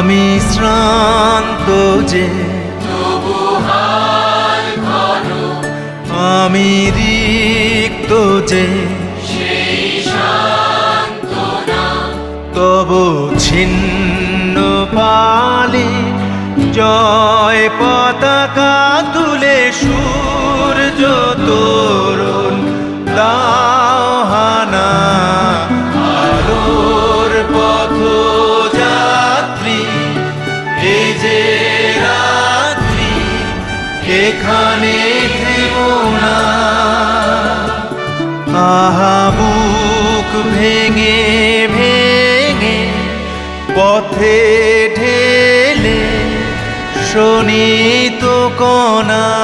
আমি শ্রান্ত যে আমি রিক্ত যে তব ছিন্ন পালি জয় পতাকা এখানে থেমো না। ভেঙে ভেঙে পথে ঢেলে শোনিত কণা।